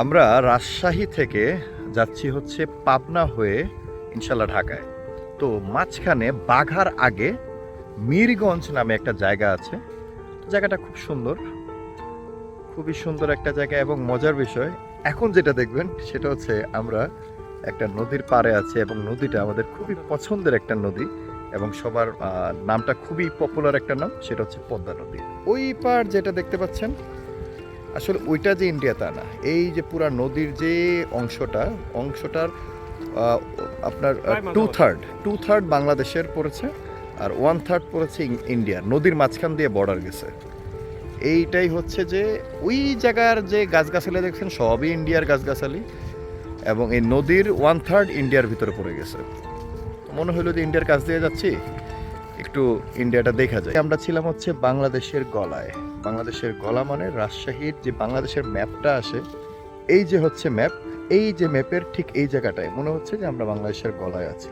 আমরা রাজশাহী থেকে যাচ্ছি হচ্ছে পাবনা হয়ে ইনশাল্লাহ ঢাকায়। তো মাঝখানে বাঘার আগে মিরগঞ্জ নামে একটা জায়গা আছে। জায়গাটা খুব সুন্দর, খুবই সুন্দর একটা জায়গা এবং মজার বিষয়। এখন যেটা দেখবেন সেটা হচ্ছে আমরা একটা নদীর পাড়ে আছে এবং নদীটা আমাদের খুবই পছন্দের একটা নদী এবং সবার নামটা খুবই পপুলার একটা নাম, সেটা হচ্ছে পদ্মা নদী। ওই পার যেটা দেখতে পাচ্ছেন আসলে ওইটা যে ইন্ডিয়া তা না এই যে পুরা নদীর যে অংশটা অংশটার আপনার টু থার্ড টু থার্ড বাংলাদেশের পড়েছে আর ওয়ান থার্ড পড়েছে ইন্ডিয়া নদীর মাঝখান দিয়ে বর্ডার গেছে। এইটাই হচ্ছে যে ওই জায়গার যে গাছগাছালি দেখছেন সবই ইন্ডিয়ার গাছগাছালি এবং এই নদীর ওয়ান থার্ড ইন্ডিয়ার ভিতরে পড়ে গেছে। মনে হলো যে ইন্ডিয়ার কাছ দিয়ে যাচ্ছি? একটু ইন্ডিয়াটা দেখা যায়। আমরা ছিলাম হচ্ছে বাংলাদেশের গলায়। বাংলাদেশের গলা মানে রাজশাহীর যে বাংলাদেশের ম্যাপটা আসে, এই যে হচ্ছে ম্যাপ, এই যে ম্যাপের ঠিক এই জায়গাটায় মনে হচ্ছে যে আমরা বাংলাদেশের গলায় আছি।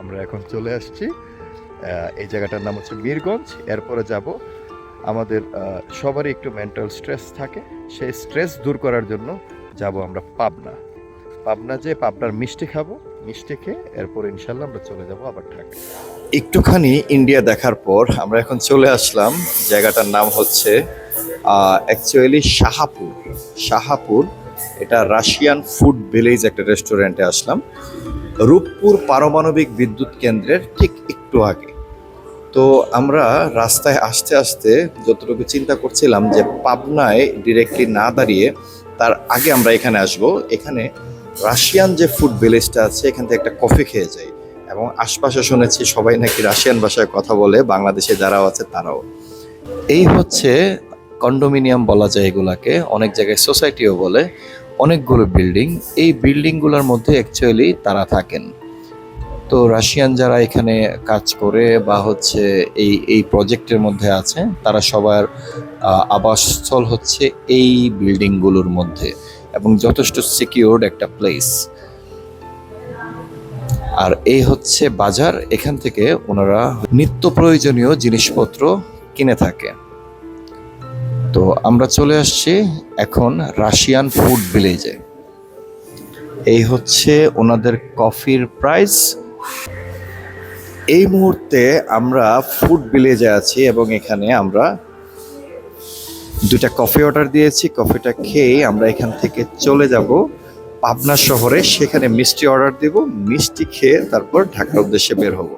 আমরা এখন চলে আসছি এই জায়গাটার নাম হচ্ছে মীরগঞ্জ এরপরে যাব, আমাদের সবারই একটু মেন্টাল স্ট্রেস থাকে। সেই স্ট্রেস দূর করার জন্য যাব আমরা পাবনা। পাবনা যে পাবনার মিষ্টি খাব, মিষ্টি খেয়ে এরপর ইনশাল্লাহ আমরা চলে যাব আবার ঢাকা একটুখানি ইন্ডিয়া দেখার পর আমরা এখন চলে আসলাম। জায়গাটার নাম হচ্ছে অ্যাকচুয়ালি শাহাপুর। শাহাপুর, এটা রাশিয়ান ফুড ভিলেজ একটা রেস্টুরেন্টে আসলাম। রূপপুর পারমাণবিক বিদ্যুৎ কেন্দ্রের ঠিক একটু আগে। তো আমরা রাস্তায় আসতে আসতে যতটুকু চিন্তা করছিলাম যে পাবনায় ডিরেক্টলি না দাঁড়িয়ে তার আগে আমরা এখানে আসব। এখানে রাশিয়ান যে ফুড ভিলেজটা আছে, এখান থেকে একটা কফি খেয়ে যাই। এবং আশপাশে শুনেছি সবাই নাকি রাশিয়ান ভাষায় কথা বলে, বাংলাদেশে যারাও আছে তারাও। এই হচ্ছে কন্ডোমিনিয়াম বলা যায় এগুলাকে, অনেক জায়গায় সোসাইটিও বলে, অনেকগুলো বিল্ডিং। এই বিল্ডিংগুলোর মধ্যে অ্যাকচুয়ালি তারা থাকেন। তো রাশিয়ান যারা এখানে কাজ করে বা হচ্ছে এই এই প্রজেক্টের মধ্যে আছে, তারা সবার আবাসস্থল হচ্ছে এই বিল্ডিংগুলোর মধ্যে। এবং যথেষ্ট সিকিউরড একটা প্লেস আর এই হচ্ছে বাজার, এখান থেকে ওনারা নিত্য প্রয়োজনীয় জিনিসপত্র কিনে থাকে। তো আমরা চলে আসছি এখন রাশিয়ান ফুড ভিলেজে। এই হচ্ছে ওনাদের কফির প্রাইস। এই মুহূর্তে আমরা ফুড ভিলেজে আছি এবং এখানে আমরা দুটা কফি অর্ডার দিয়েছি। কফিটা খেয়ে আমরা এখান থেকে চলে যাব। পাবনা শহরে সেখানে মিষ্টি অর্ডার দেব মিষ্টি খেয়ে তারপর ঢাকার উদ্দেশ্যে বের হব।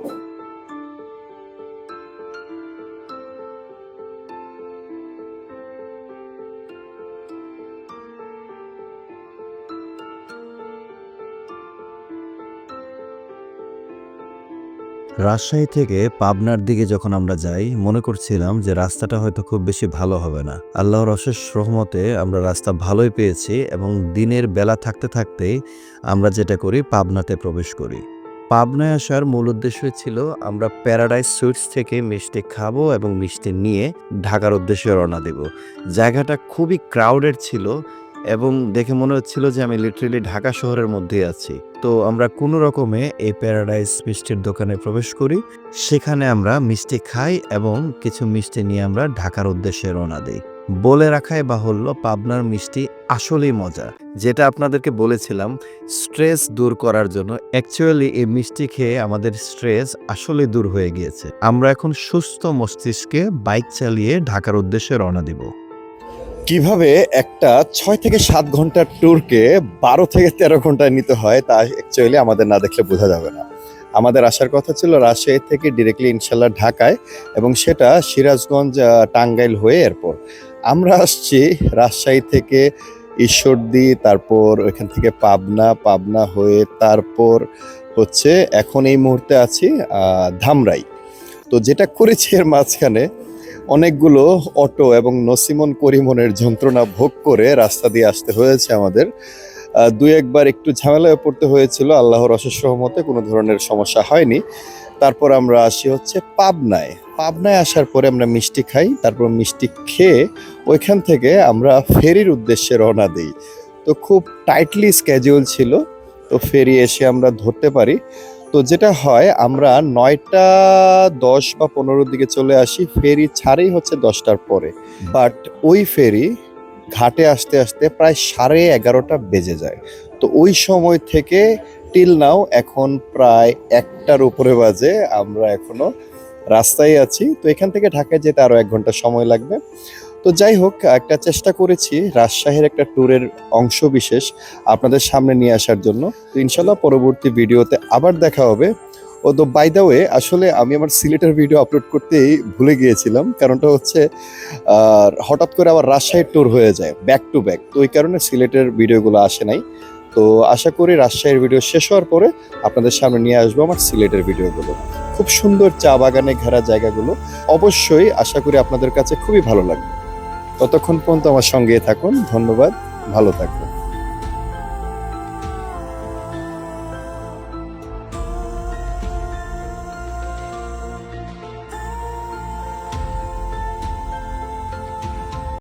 রাজশাহী থেকে পাবনার দিকে যখন আমরা যাই, মনে করছিলাম যে রাস্তাটা হয়তো খুব বেশি ভালো হবে না। আল্লাহর অশেষ রহমতে আমরা রাস্তা ভালোই পেয়েছি এবং দিনের বেলা থাকতে থাকতেই আমরা যেটা করি, পাবনাতে প্রবেশ করি। পাবনায় আসার মূল উদ্দেশ্য ছিল, আমরা প্যারাডাইস সুইটস থেকে মিষ্টি খাব এবং মিষ্টি নিয়ে ঢাকার উদ্দেশ্যে রওনা দেব। জায়গাটা খুবই ক্রাউডেড ছিল এবং দেখে মনে হচ্ছিল যে আমি লিটারেলি ঢাকা শহরের মধ্যে আছি। তো আমরা কোনো রকমে এই প্যারাডাইস মিষ্টির দোকানে প্রবেশ করি। সেখানে আমরা মিষ্টি খাই এবং কিছু মিষ্টি নিয়ে আমরা ঢাকার উদ্দেশ্যে রওনা দিই। বলে রাখাই বাহুল্য, পাবনার মিষ্টি আসলেই মজা যেটা আপনাদেরকে বলেছিলাম স্ট্রেস দূর করার জন্য। অ্যাকচুয়ালি এই মিষ্টি খেয়ে আমাদের স্ট্রেস আসলে দূর হয়ে গিয়েছে। আমরা এখন সুস্থ মস্তিষ্কে বাইক চালিয়ে ঢাকার উদ্দেশ্যে রওনা দিব। কীভাবে একটা ছয় থেকে সাত ঘণ্টার ট্যুরকে বারো থেকে তেরো ঘন্টায় নিতে হয়, তা অ্যাকচুয়ালি আমাদের না দেখলে বোঝা যাবে না। আমাদের আসার কথা ছিল রাজশাহী থেকে ডিরেক্টলি ইনশাল্লাহ ঢাকায় এবং সেটা সিরাজগঞ্জ টাঙ্গাইল হয়ে এরপর। আমরা আসছি রাজশাহী থেকে ঈশ্বরদী, তারপর ওইখান থেকে পাবনা পাবনা হয়ে তারপর হচ্ছে এখন এই মুহূর্তে আছি ধামরাই। তো যেটা করেছি এর মাঝখানে অনেকগুলো অটো এবং নসিমন করিমনের যন্ত্রণা ভোগ করে রাস্তা দিয়ে আসতে হয়েছে আমাদের। দুই একবার একটু ঝামেলায় পড়তে হয়েছিল, আল্লাহর অশেষ রহমতে কোনো ধরনের সমস্যা হয়নি। তারপর আমরা আসি হচ্ছে পাবনায়। পাবনায় আসার পরে আমরা মিষ্টি খাই, তারপর মিষ্টি খেয়ে ওইখান থেকে আমরা ফেরির উদ্দেশ্যে রওনা দিই। তো খুব টাইটলি স্ক্যাজুয়াল ছিল, তো ফেরি এসে আমরা ধরতে পারি। তো যেটা হয় আমরা নয়টা দশ বা পনেরোর দিকে চলে আসি ফেরি ছাড়েই হচ্ছে দশটার পরে। বাট ওই ফেরি ঘাটে আসতে আসতে প্রায় সাড়ে এগারোটা বেজে যায়। তো ওই সময় থেকে টিল নাও এখন প্রায় একটার উপরে বাজে আমরা এখনও রাস্তায় আছি। তো এখান থেকে ঢাকায় যেতে আরও এক ঘণ্টা সময় লাগবে। তো যাই হোক, একটা চেষ্টা করেছি রাজশাহীর একটা ট্যুরের অংশ বিশেষ আপনাদের সামনে নিয়ে আসার জন্য। তো ইনশাল্লাহ পরবর্তী ভিডিওতে আবার দেখা হবে। ও তো বাই দ্য ওয়ে আসলে আমি আমার সিলেটের ভিডিও আপলোড করতেই ভুলে গিয়েছিলাম। কারণটা হচ্ছে হঠাৎ করে আবার রাজশাহীর ট্যুর হয়ে যায় ব্যাক টু ব্যাক তো ওই কারণে সিলেটের ভিডিওগুলো আসে নাই। তো আশা করি রাজশাহীর ভিডিও শেষ হওয়ার পরে আপনাদের সামনে নিয়ে আসব আমার সিলেটের ভিডিওগুলো খুব সুন্দর চা বাগানে ঘেরা জায়গাগুলো। অবশ্যই আশা করি আপনাদের কাছে খুবই ভালো লাগবে। ততক্ষণ পর্যন্ত আমার সঙ্গে থাকুন। ধন্যবাদ। ভালো থাকুন।